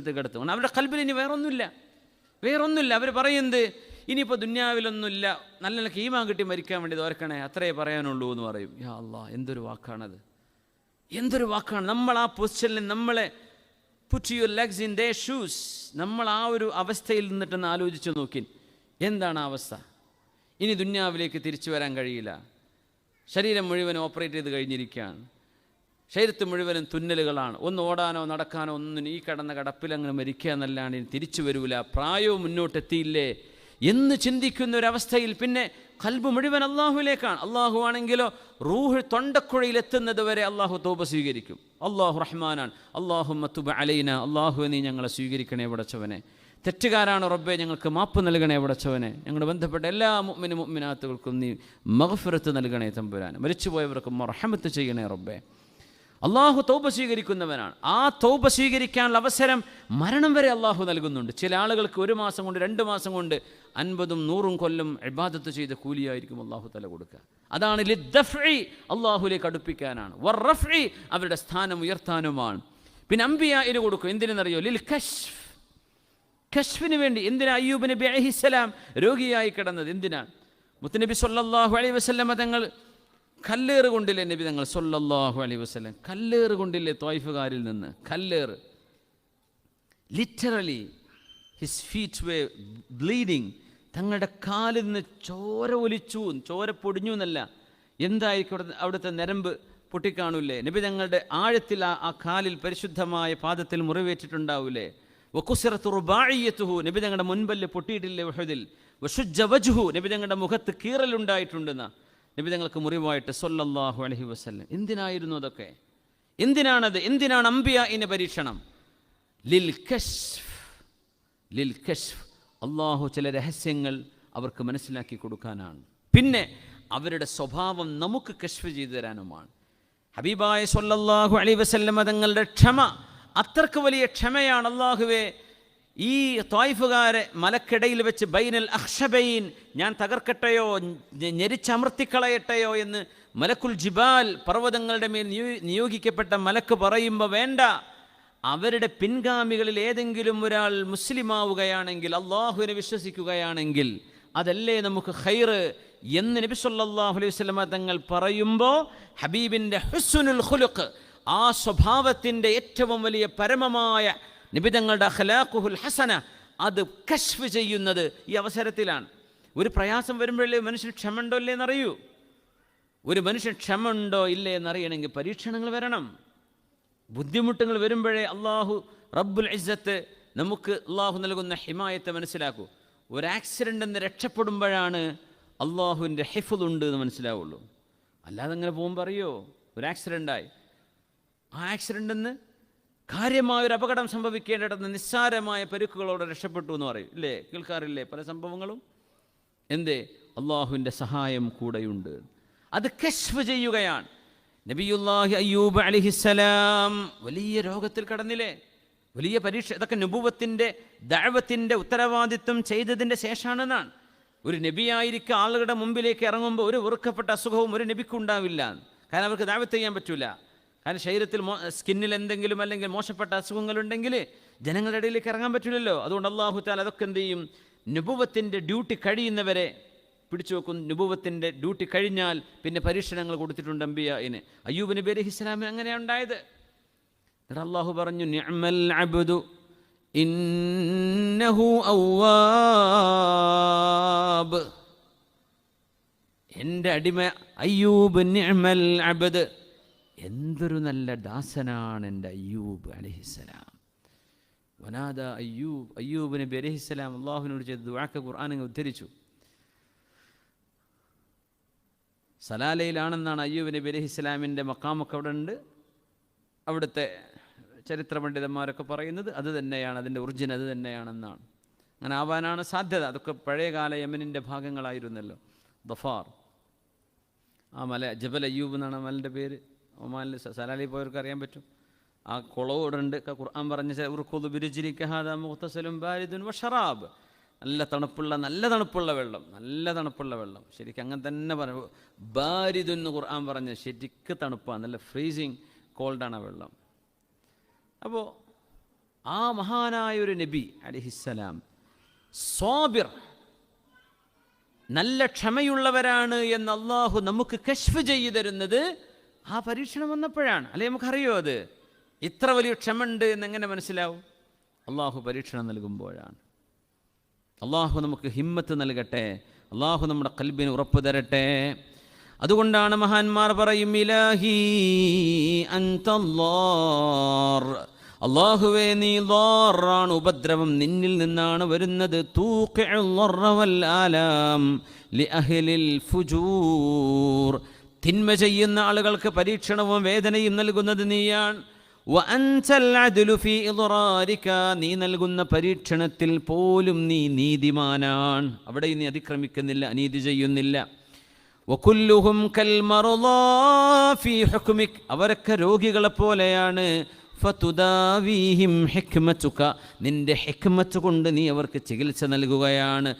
കിടത്തും. അവരുടെ കൽബിൽ ഇനി വേറൊന്നുമില്ല. വേറൊന്നുമില്ല. അവർ പറയുന്നത് ഇനിയിപ്പോൾ ദുന്യാവിലൊന്നുമില്ല. നല്ല നല്ല കീമാൻ കിട്ടി മരിക്കാൻ വേണ്ടി ഓർക്കണേ അത്രേ പറയാനുള്ളൂ എന്ന് പറയും. യാ അല്ല എന്തൊരു വാക്കാണത്. എന്തൊരു വാക്കാണ്. നമ്മൾ ആ പൊസിഷനിൽ നമ്മളെ put your legs in the shoes നമ്മൾ ആ ഒരു അവസ്ഥയിൽ നിന്നിട്ടൊന്ന് ആലോചിച്ച് നോക്കി എന്താണ് ആ അവസ്ഥ? ഇനി ദുന്യാവിലേക്ക് തിരിച്ചു വരാൻ കഴിയില്ല. ശരീരം മുഴുവൻ ഓപ്പറേറ്റ് ചെയ്ത് കഴിഞ്ഞിരിക്കുകയാണ്. ശരീരത്ത് മുഴുവനും തുന്നലുകളാണ്. ഒന്ന് ഓടാനോ നടക്കാനോ ഒന്നും ഈ കടന്ന കടപ്പിൽ അങ്ങനെ മരിക്കുക എന്നല്ലാണ്ട് ഇനി തിരിച്ചു വരൂല. പ്രായവും മുന്നോട്ടെത്തിയില്ലേ എന്ന് ചിന്തിക്കുന്ന ഒരവസ്ഥയിൽ പിന്നെ കൽബ് മുഴുവൻ അള്ളാഹുവിലേക്കാണ് അള്ളാഹു ആണെങ്കിലോ റൂഹ് തൊണ്ടക്കുഴയിൽ എത്തുന്നത് വരെ അള്ളാഹു തോപ സ്വീകരിക്കും. അള്ളാഹു റഹ്മാനാണ്. അള്ളാഹു മത്തുബ അലൈന. അള്ളാഹു നീ ഞങ്ങളെ സ്വീകരിക്കണേ പടച്ചവനെ തെറ്റുകാരാണ് റബ്ബെ ഞങ്ങൾക്ക് മാപ്പ് നൽകണേ പടച്ചവനെ ഞങ്ങളുടെ ബന്ധപ്പെട്ട എല്ലാ മുമ്മിനും മുമ്മിനാത്തുകൾക്കും നീ മഹഫിറത്ത് നൽകണേ തമ്പുരാൻ മരിച്ചുപോയവർക്കും റഹമത്ത് ചെയ്യണേ റബ്ബെ. അള്ളാഹു തൗബ സ്വീകരിക്കുന്നവനാണ്. ആ തൗബ സ്വീകരിക്കാനുള്ള അവസരം മരണം വരെ അള്ളാഹു നൽകുന്നുണ്ട്. ചില ആളുകൾക്ക് ഒരു മാസം കൊണ്ട് രണ്ട് മാസം കൊണ്ട് അൻപതും നൂറും കൊല്ലം ഇബാദത്ത് ചെയ്ത കൂലിയായിരിക്കും അള്ളാഹു തല കൊടുക്കുക. അതാണ് ലിദ്ദഫ്ഇ അള്ളാഹുലേക്ക് അടുപ്പിക്കാനാണ്. വറഫ്ഇ അവരുടെ സ്ഥാനം ഉയർത്താനുമാണ്. പിന്നെ അംബിയായിന് കൊടുക്കും. എന്തിനെന്നറിയോ? ലിൽ കശ്ഫ് കശ്ഫിന് വേണ്ടി എന്തിനാ അയ്യൂബ് നബി രോഗിയായി കിടന്നത്? എന്തിനാണ്? മുത്തനബി സല്ലല്ലാഹു അലൈഹി വസല്ലമ തങ്ങൾ കല്ലേറ് കൊണ്ടില്ലേ നബി തങ്ങൾ സൊല്ലാഹു അലൈ വസ്ലം കല്ലേറ് കൊണ്ടില്ലേ തോയ്ഫുകാരിൽ നിന്ന്? കല്ലേറ്. Literally his feet were bleeding തങ്ങളുടെ കാലിൽ നിന്ന് ചോര ഒലിച്ചു ചോര പൊടിഞ്ഞു എന്നല്ല. എന്തായിരിക്കും അവിടെ അവിടുത്തെ നരമ്പ് പൊട്ടിക്കാണൂലേ നബി തങ്ങളുടെ ആഴത്തിൽ ആ ആ കാലിൽ പരിശുദ്ധമായ പാദത്തിൽ മുറിവേറ്റിട്ടുണ്ടാവൂലേ? വക്കുസിറത്ത് റുബായിയത്തുഹു നബി തങ്ങളുടെ മുൻപല്ല് പൊട്ടിയിട്ടില്ലേ വഹദിൽ വഷുജ്ജ വജുഹു. നബി തങ്ങളുടെ മുഖത്ത് കീറലുണ്ടായിട്ടുണ്ടെന്ന. നബി തങ്ങൾക്ക് മുറിവായിട്ട് സൊല്ലാഹു അലഹി വസ്ല്ലം. എന്തിനായിരുന്നു അതൊക്കെ? എന്തിനാണത്? എന്തിനാണ് അംബിയ ഇന് പരീക്ഷണം? ലിൽ കശ്ഫ് ലിൽ കശ്ഫ് അള്ളാഹു ചില രഹസ്യങ്ങൾ അവർക്ക് മനസ്സിലാക്കി കൊടുക്കാനാണ്. പിന്നെ അവരുടെ സ്വഭാവം നമുക്ക് കശ്ഫ് ചെയ്തു തരാനുമാണ്. ഹബീബായ സൊല്ലാഹു അലൈ വസല്ലമ തങ്ങളുടെ ക്ഷമ അത്രയ്ക്ക് വലിയ ക്ഷമയാണ് അള്ളാഹുവെ. ഈ തായ്ഫുകാരെ മലക്കിടയിൽ വെച്ച് ബൈനൽ അക്ഷബൈൻ ഞാൻ തകർക്കട്ടെയോ ഞെരിച്ചമർത്തിക്കളയട്ടെയോ എന്ന് മലക്കുൽ ജിബാൽ പർവതങ്ങളുടെ മേൽ നിയോ- നിയോഗിക്കപ്പെട്ട മലക്ക് പറയുമ്പോൾ വേണ്ട. അവരുടെ പിൻഗാമികളിൽ ഏതെങ്കിലും ഒരാൾ മുസ്ലിമാവുകയാണെങ്കിൽ അള്ളാഹുവിനെ വിശ്വസിക്കുകയാണെങ്കിൽ അതല്ലേ നമുക്ക് ഖൈറ് എന്ന് നബി സല്ലാഹു അലൈഹി വസല്ലമ തങ്ങൾ പറയുമ്പോൾ ഹബീബിന്റെ ഹുസ്നുൽ ഖുലുഖ് ആ സ്വഭാവത്തിന്റെ ഏറ്റവും വലിയ പരമമായ നിബിതങ്ങളുടെ അഖലാഖുഹുൽ ഹസന അത് കശ്ഫ് ചെയ്യുന്നത് ഈ അവസരത്തിലാണ്. ഒരു പ്രയാസം വരുമ്പോഴല്ലേ മനുഷ്യന് ക്ഷമണ്ടോ ഇല്ലേ എന്നറിയൂ ഒരു മനുഷ്യൻ ക്ഷമ ഉണ്ടോ ഇല്ലേ എന്നറിയണമെങ്കിൽ പരീക്ഷണങ്ങൾ വരണം. ബുദ്ധിമുട്ടുകൾ വരുമ്പോഴേ അള്ളാഹു റബ്ബുൽ ഇസ്സത്ത് നമുക്ക് അള്ളാഹു നൽകുന്ന ഹിമായത്തെ മനസ്സിലാക്കൂ. ഒരു ആക്സിഡന്റ് എന്ന് രക്ഷപ്പെടുമ്പോഴാണ് അള്ളാഹുവിന്റെ ഹെഫുതുണ്ട് എന്ന് മനസ്സിലാവുള്ളൂ. അല്ലാതെ അങ്ങനെ പോകുമ്പോൾ അറിയോ? ഒരു ആക്സിഡന്റായി ആ ആക്സിഡന്റ് എന്ന് കാര്യമായൊരു അപകടം സംഭവിക്കേണ്ടിടത്ത് നിസ്സാരമായ പരുക്കുകളോടെ രക്ഷപ്പെട്ടു എന്ന് പറയും. ഇല്ലേ? കേൾക്കാറില്ലേ? പല സംഭവങ്ങളും. എന്തേ? അള്ളാഹുവിന്റെ സഹായം കൂടെയുണ്ട്. അത് കശ്ഫ് ചെയ്യുകയാണ്. നബിയുല്ലാഹി അയ്യൂബ് അലിഹിസലാം വലിയ രോഗത്തിൽ കടന്നില്ലേ? വലിയ പരീക്ഷ ഇതൊക്കെ നുപുവത്തിന്റെ ദഴവത്തിന്റെ ഉത്തരവാദിത്വം ചെയ്തതിന്റെ ശേഷമാണെന്നാണ് ഒരു നബിയായിരിക്കും ആളുകളുടെ മുമ്പിലേക്ക് ഇറങ്ങുമ്പോൾ ഒരു വെറുക്കപ്പെട്ട അസുഖവും ഒരു നബിക്കുണ്ടാവില്ല. കാരണം അവർക്ക് ദാവത്ത് ചെയ്യാൻ പറ്റൂല. കാരണം ശരീരത്തിൽ സ്കിന്നിൽ എന്തെങ്കിലും അല്ലെങ്കിൽ മോശപ്പെട്ട അസുഖങ്ങളുണ്ടെങ്കിൽ ജനങ്ങളുടെ ഇടയിലേക്ക് ഇറങ്ങാൻ പറ്റില്ലല്ലോ. അതുകൊണ്ട് അള്ളാഹു താൽ അതൊക്കെ എന്ത് ചെയ്യും? നുപുവത്തിന്റെ ഡ്യൂട്ടി കഴിയുന്നവരെ പിടിച്ചു വെക്കും. നുപുവത്തിന്റെ ഡ്യൂട്ടി കഴിഞ്ഞാൽ പിന്നെ പരീക്ഷണങ്ങൾ കൊടുത്തിട്ടുണ്ട് അമ്പിയന് അയ്യൂബ് നബി അലഹി ഇസ്ലാമിന് അങ്ങനെയാണ് ഉണ്ടായത്. എന്നിട്ട് അള്ളാഹു പറഞ്ഞു നിഅമൽ അബ്ദു ഇന്നഹു എന്റെ അടിമ അയ്യൂബ് നിഅമൽ അബ്ദ്. എന്തൊരു നല്ല ദാസനാണ് എന്റെ അയ്യൂബ് അലഹിസ്സലാം. വനാദ അയ്യൂബ് അയ്യൂബ് നബി അലഹിസ്സലാം അള്ളാഹുവിനോട് ചെയ്ത് ദുവാക്ക ഖുർആാനങ്ങ് ഉദ്ധരിച്ചു. സലാലയിലാണെന്നാണ് അയ്യൂബ് നബി അലഹിസ്സലാമിന്റെ മക്കാമൊക്കെ അവിടെ ഉണ്ട്. അവിടുത്തെ ചരിത്ര പണ്ഡിതന്മാരൊക്കെ പറയുന്നത് അത് തന്നെയാണ് അതിന്റെ ഒറിജിൻ അത് തന്നെയാണെന്നാണ്. അങ്ങനെ ആവാനാണ് സാധ്യത. അതൊക്കെ പഴയകാല യമനിന്റെ ഭാഗങ്ങളായിരുന്നല്ലോ. ദഫാർ. ആ മല ജബൽ അയ്യൂബ് എന്നാണ് മലന്റെ പേര്. ഒമാനിൽ സലാലി പോയവർക്ക് അറിയാൻ പറ്റും. ആ കുളവുടുണ്ട് ഖുർആൻ പറഞ്ഞ ഉറുഖുദു ബിരുജിരിക്കഹാദ മുഹത്തസലും ബാരിദുൻ വഷറാബ് നല്ല തണുപ്പുള്ള നല്ല തണുപ്പുള്ള വെള്ളം നല്ല തണുപ്പുള്ള വെള്ളം. ശരിക്കും അങ്ങനെ തന്നെ പറഞ്ഞു ബാരിദുൻ എന്ന് ഖുർആൻ പറഞ്ഞ ശരിക്ക് തണുപ്പാണ്. നല്ല ഫ്രീസിങ് കോൾഡാണ് ആ വെള്ളം. അപ്പോൾ ആ മഹാനായ ഒരു നബി അലിഹിസ്സലാം സ്വാബിർ നല്ല ക്ഷമയുള്ളവരാണ് എന്ന് അള്ളാഹു നമുക്ക് കശ്ഫ് ചെയ്തു തരുന്നത് ആ പരീക്ഷണം വന്നപ്പോഴാണ്. അല്ലെ നമുക്കറിയോ അത്? ഇത്ര വലിയ ക്ഷമ ഉണ്ട് എന്ന് എങ്ങനെ മനസ്സിലാവും? അള്ളാഹു പരീക്ഷണം നൽകുമ്പോഴാണ്. അള്ളാഹു നമുക്ക് ഹിമ്മത്ത് നൽകട്ടെ. അള്ളാഹു നമ്മുടെ കൽബിന് ഉറപ്പ് തരട്ടെ. അതുകൊണ്ടാണ് മഹാന്മാർ പറയും ഇലാഹി അള്ളാഹുവേ നീ ലോറാണ് ഉപദ്രവം നിന്നിൽ നിന്നാണ് വരുന്നത്. തൂക്കിഉൽ തിന്മ ചെയ്യുന്ന ആളുകൾക്ക് പരീക്ഷണവും വേദനയും നൽകുന്നത് നീയാണ്. നീ നൽകുന്ന പരീക്ഷണത്തിൽ പോലും നീ നീതിമാനാണ്. അവിടെ നീ അതിക്രമിക്കുന്നില്ല അനീതി ചെയ്യുന്നില്ല. അവരൊക്കെ രോഗികളെ പോലെയാണ്. നിന്റെ ഹെക്മത്ത് കൊണ്ട് നീ അവർക്ക് ചികിത്സ നൽകുകയാണ്.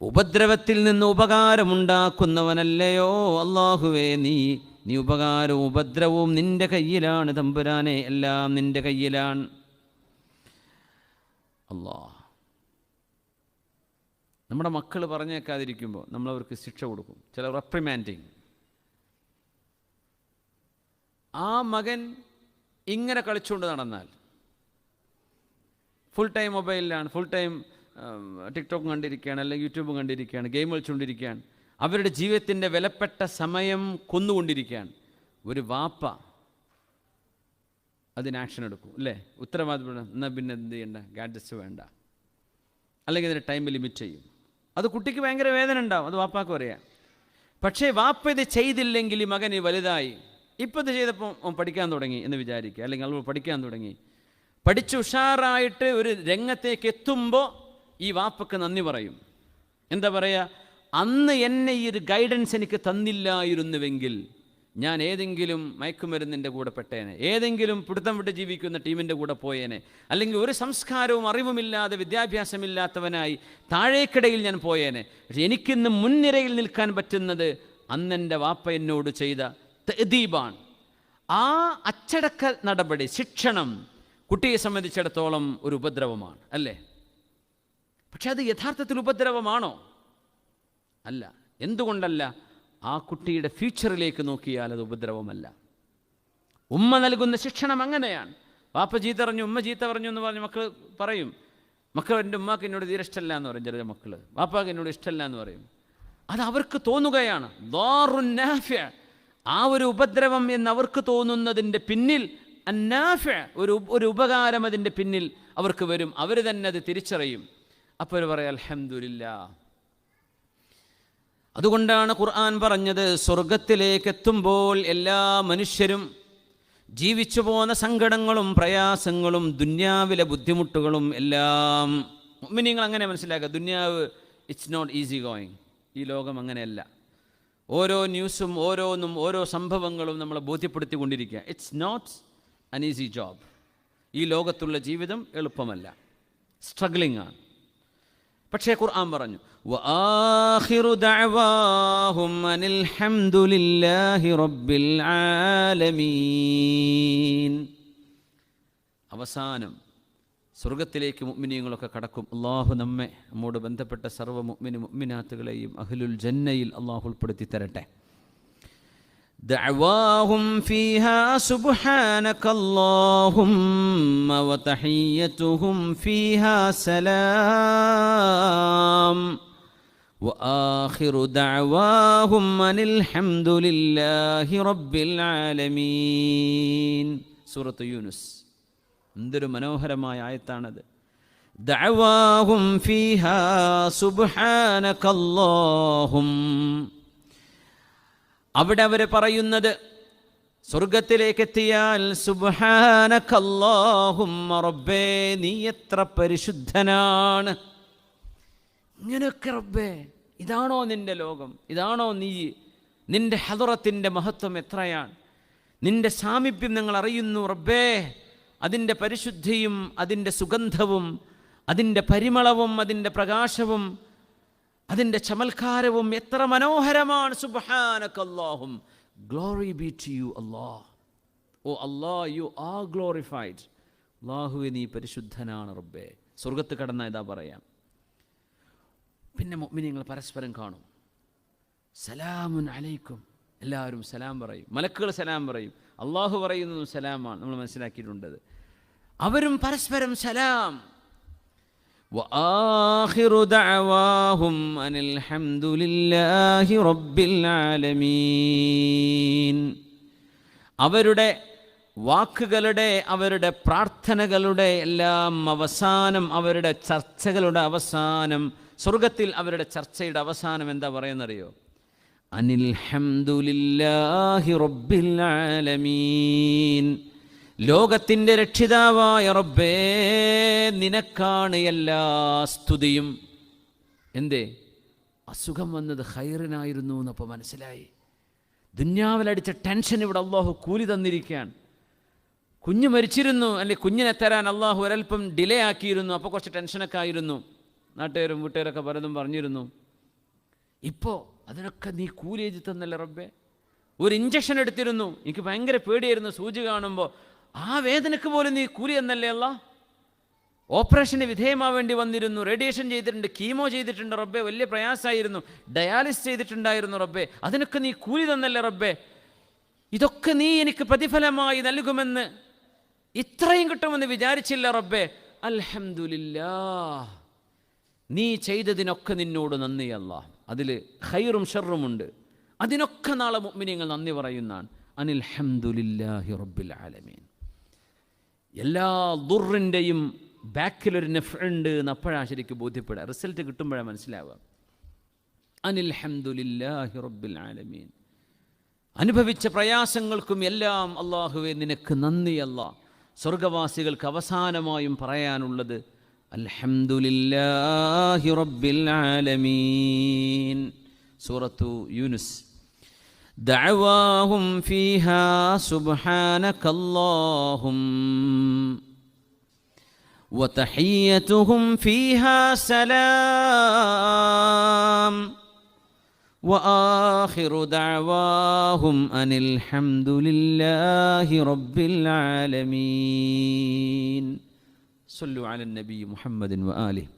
ഉപദ്രവത്തിൽ നിന്ന് ഉപകാരമുണ്ടാക്കുന്നവനല്ലയോ? അള്ളാഹുവേ നീ നീ ഉപകാരവും ഉപദ്രവവും നിന്റെ കയ്യിലാണ് തമ്പുരാനെ എല്ലാം നിന്റെ കയ്യിലാണ്. അല്ലാ നമ്മുടെ മക്കൾ പറഞ്ഞേക്കാതിരിക്കുമ്പോൾ നമ്മൾ അവർക്ക് ശിക്ഷ കൊടുക്കും. ചില റെപ്രിമാൻഡിങ് ആ മകൻ ഇങ്ങനെ കളിച്ചുകൊണ്ട് നടന്നാൽ ഫുൾ ടൈം മൊബൈലിലാണ് ഫുൾ ടൈം ടിക്ടോക്ക് കണ്ടിരിക്കുകയാണ് അല്ലെങ്കിൽ യൂട്യൂബ് കണ്ടിരിക്കുകയാണ് ഗെയിം കളിച്ചുകൊണ്ടിരിക്കുകയാണ്. അവരുടെ ജീവിതത്തിന്റെ വിലപ്പെട്ട സമയം കൊന്നുകൊണ്ടിരിക്കുകയാണ്. ഒരു വാപ്പ അതിന് ആക്ഷൻ എടുക്കും അല്ലേ? ഉത്തരവാദിത്തം എന്നാൽ പിന്നെ എന്ത് ചെയ്യണ്ട? ഗാഡ്ജറ്റ്സ് വേണ്ട. അല്ലെങ്കിൽ അതിന് ടൈം ലിമിറ്റ് ചെയ്യും. അത് കുട്ടിക്ക് ഭയങ്കര വേദന ഉണ്ടാവും അത് വാപ്പാക്ക് അറിയാം പക്ഷേ വാപ്പ ഇത് ചെയ്തില്ലെങ്കിൽ ഈ മകൻ വലുതായി. ഇപ്പം ഇത് ചെയ്തപ്പോൾ അവൻ പഠിക്കാൻ തുടങ്ങി എന്ന് വിചാരിക്കുക. അല്ലെങ്കിൽ അവൾ പഠിക്കാൻ തുടങ്ങി. പഠിച്ച് ഉഷാറായിട്ട് ഒരു രംഗത്തേക്ക് എത്തുമ്പോൾ ഈ വാപ്പക്ക് നന്ദി പറയും. എന്താ പറയുക അന്ന് എന്നെ ഈ ഒരു ഗൈഡൻസ് എനിക്ക് തന്നില്ലായിരുന്നുവെങ്കിൽ ഞാൻ ഏതെങ്കിലും മയക്കുമരുന്നിന്റെ കൂടെ പെട്ടേനെ ഏതെങ്കിലും പിടുത്തം വിട്ട് ജീവിക്കുന്ന ടീമിന്റെ കൂടെ പോയേനെ അല്ലെങ്കിൽ ഒരു സംസ്കാരവും അറിവുമില്ലാതെ വിദ്യാഭ്യാസമില്ലാത്തവനായി താഴേക്കിടയിൽ ഞാൻ പോയേനെ. പക്ഷെ എനിക്കിന്ന് മുൻനിരയിൽ നിൽക്കാൻ പറ്റുന്നത് അന്നെന്റെ വാപ്പ എന്നോട് ചെയ്ത തെദീബാണ് ആ അച്ചടക്ക നടപടി ശിക്ഷണം കുട്ടിയെ സംബന്ധിച്ചിടത്തോളം ഒരു ഉപദ്രവമാണ് അല്ലേ? പക്ഷെ അത് യഥാർത്ഥത്തിൽ ഉപദ്രവമാണോ? അല്ല. എന്തുകൊണ്ടല്ല? ആ കുട്ടിയുടെ ഫ്യൂച്ചറിലേക്ക് നോക്കിയാൽ അത് ഉപദ്രവമല്ല. ഉമ്മ നൽകുന്ന ശിക്ഷണം അങ്ങനെയാണ്. വാപ്പ ചീത്ത പറഞ്ഞു ഉമ്മ ചീത്ത പറഞ്ഞു എന്ന് പറഞ്ഞ് മക്കൾ പറയും. മക്കൾ എന്റെ ഉമ്മാക്ക് എന്നോട് തീരെ ഇഷ്ടമല്ല എന്ന് പറയും ചെറിയ മക്കൾ വാപ്പാക്ക് എന്നോട് ഇഷ്ടമല്ല എന്ന് പറയും. അത് അവർക്ക് തോന്നുകയാണ്. ആ ഒരു ഉപദ്രവം എന്ന് അവർക്ക് തോന്നുന്നതിന്റെ പിന്നിൽ അന്നാഫ. ഒരു ഒരു ഉപകാരം അതിന്റെ പിന്നിൽ അവർക്ക് വരും. അവർ തന്നെ അത് തിരിച്ചറിയും. അപ്പോൾ അവർ പറയാം അലഹമില്ല അതുകൊണ്ടാണ് ഖുർആൻ പറഞ്ഞത് സ്വർഗത്തിലേക്ക് എത്തുമ്പോൾ എല്ലാ മനുഷ്യരും ജീവിച്ചു പോന്ന സങ്കടങ്ങളും പ്രയാസങ്ങളും ദുന്യാവിലെ ബുദ്ധിമുട്ടുകളും എല്ലാം നിങ്ങൾ അങ്ങനെ മനസ്സിലാക്കുക ദുന്യാവ് ഇറ്റ്സ് നോട്ട് ഈസി ഗോയിങ് ഈ ലോകം അങ്ങനെയല്ല. ഓരോ ന്യൂസും ഓരോന്നും ഓരോ സംഭവങ്ങളും നമ്മളെ ബോധ്യപ്പെടുത്തിക്കൊണ്ടിരിക്കുക. It's not an easy job ഈ ലോകത്തുള്ള ജീവിതം എളുപ്പമല്ല. സ്ട്രഗ്ലിംഗ് ആണ്. പക്ഷേ ഖുർആൻ പറഞ്ഞു അവസാനം സ്വർഗത്തിലേക്ക് മുഗ്മിനിയങ്ങളൊക്കെ കടക്കും. അള്ളാഹു നമ്മെ നമ്മോട് ബന്ധപ്പെട്ട സർവ മുഅ്മിനി മുഅ്മിനാത്തുകളെയും അഹ്ലുൽ ജന്നയിൽ അള്ളാഹു ഉൾപ്പെടുത്തി തരട്ടെ دعواهم فيها سبحانك اللهم وتحيتهم فيها سلام واخر دعواهم ان الحمد لله رب العالمين സൂറത്ത് യൂനുസ് എന്തൊരു മനോഹരമായ ആയത്താണത് ദഅവാഹും ഫീഹാ സുബ്ഹാനകല്ലാഹും അവിടെ അവർ പറയുന്നത് സ്വർഗത്തിലേക്ക് എത്തിയാൽ സുബ്ഹാനകല്ലാഹുമ്മ റബ്ബേ നീ എത്ര പരിശുദ്ധനാണ്. ഇങ്ങനെയൊക്കെ റബ്ബേ ഇതാണോ നിന്റെ ലോകം? ഇതാണോ നീ? നിന്റെ ഹദുറത്തിന്റെ മഹത്വം എത്രയാണ്? നിന്റെ സാമീപ്യം ഞങ്ങൾ അറിയുന്നു റബ്ബേ. അതിന്റെ പരിശുദ്ധിയും അതിന്റെ സുഗന്ധവും അതിന്റെ പരിമളവും അതിന്റെ പ്രകാശവും അതിന്റെ ചമൽക്കാരവും എത്ര മനോഹരമാണ്. സുബഹാനക്കല്ലാഹും. Glory be to you Allah O Allah you are glorified അള്ളാഹുവെ നീ പരിശുദ്ധനാണ് റബ്ബേ. സ്വർഗത്ത് കടന്ന ഇതാ പറയാം. പിന്നെ നിങ്ങൾ പരസ്പരം കാണും. സലാമുൻ അലൈക്കും. എല്ലാവരും സലാം പറയും. മലക്കുകൾ സലാം പറയും. അള്ളാഹു പറയുന്നതും സലാമാണ്. നമ്മൾ മനസ്സിലാക്കിയിട്ടുണ്ടത്. അവരും പരസ്പരം സലാം. وآخر دعواهم أن الحمد لله رب العالمين അവരുടെ വാക്കുകളുടെ അവരുടെ പ്രാർത്ഥനകളുടെ എല്ലാം അവസാനം അവരുടെ ചർച്ചകളുടെ അവസാനം സ്വർഗത്തിൽ അവരുടെ ചർച്ചയുടെ അവസാനം എന്താ പറയുന്നറിയോ അനിൽ ഹംദുലില്ലാഹി റബ്ബിൽ ആലമീൻ ലോകത്തിന്റെ രക്ഷിതാവായ റബ്ബേ നിനക്കാണ് എല്ലാ സ്തുതിയും. എന്തേ? അസുഖം വന്നത് ഹൈറിനായിരുന്നു എന്നപ്പോൾ മനസ്സിലായി. ദുന്യാവിലടിച്ച ടെൻഷൻ ഇവിടെ അള്ളാഹു കൂലി തന്നിരിക്കുകയാണ്. കുഞ്ഞ് മരിച്ചിരുന്നു അല്ലെ കുഞ്ഞിനെ തരാൻ അള്ളാഹു ഒരൽപ്പം ഡിലേ ആക്കിയിരുന്നു അപ്പോൾ കുറച്ച് ടെൻഷനൊക്കെ ആയിരുന്നു. നാട്ടുകാരും വീട്ടുകാരൊക്കെ പലതും പറഞ്ഞിരുന്നു. ഇപ്പോൾ അതിനൊക്കെ നീ കൂലി എഴുതി തന്നല്ലേ റബ്ബേ? ഒരു ഇഞ്ചക്ഷൻ എടുത്തിരുന്നു. എനിക്ക് ഭയങ്കര പേടിയായിരുന്നു സൂചി കാണുമ്പോൾ ആ വേദനക്ക് പോലും നീ കൂലി എന്നല്ലേ അല്ല? ഓപ്പറേഷന് വിധേയമാവേണ്ടി വന്നിരുന്നു റേഡിയേഷൻ ചെയ്തിട്ടുണ്ട് കീമോ ചെയ്തിട്ടുണ്ട് റബ്ബെ വലിയ പ്രയാസമായിരുന്നു ഡയാലിസ് ചെയ്തിട്ടുണ്ടായിരുന്നു റബ്ബെ അതിനൊക്കെ നീ കൂലി തന്നല്ലേ റബ്ബെ? ഇതൊക്കെ നീ എനിക്ക് പ്രതിഫലമായി നൽകുമെന്ന് ഇത്രയും കിട്ടുമെന്ന് വിചാരിച്ചില്ല റബ്ബെ. അൽഹംദുലില്ലാ നീ ചെയ്തതിനൊക്കെ നിന്നോട് നന്ദിയല്ല അതിൽ ഖൈറും ഷെറുമുണ്ട് അതിനൊക്കെ നാളെ മുഅ്മിനീങ്ങൾ നന്ദി പറയുന്നതാണ്. അനിൽ ഹംദുലില്ലാഹി റബ്ബിൽ ആലമീൻ. എല്ലാ ദുറിന്റെയും ബാക്കിലൊരു ഉണ്ട് എന്ന് അപ്പോഴാണ് ശരിക്കും ബോധ്യപ്പെടുക. റിസൾട്ട് കിട്ടുമ്പോഴാണ് മനസ്സിലാവുക. അനിൽ ഹംദുലില്ലാഹി റബ്ബിൽ ആലമീൻ. അനുഭവിച്ച പ്രയാസങ്ങൾക്കും എല്ലാം അള്ളാഹുവെ നിനക്ക് നന്ദി അല്ല. സ്വർഗവാസികൾക്ക് അവസാനമായും പറയാനുള്ളത് അൽഹംദുലില്ലാഹി റബ്ബിൽ ആലമീൻ. സൂറത്തു യൂനുസ്. دعواهم فيها سبحانك اللهم وتحيتهم فيها سلام. وآخر دعواهم أن الحمد لله رب العالمين. صلوا على النبي محمد وآله.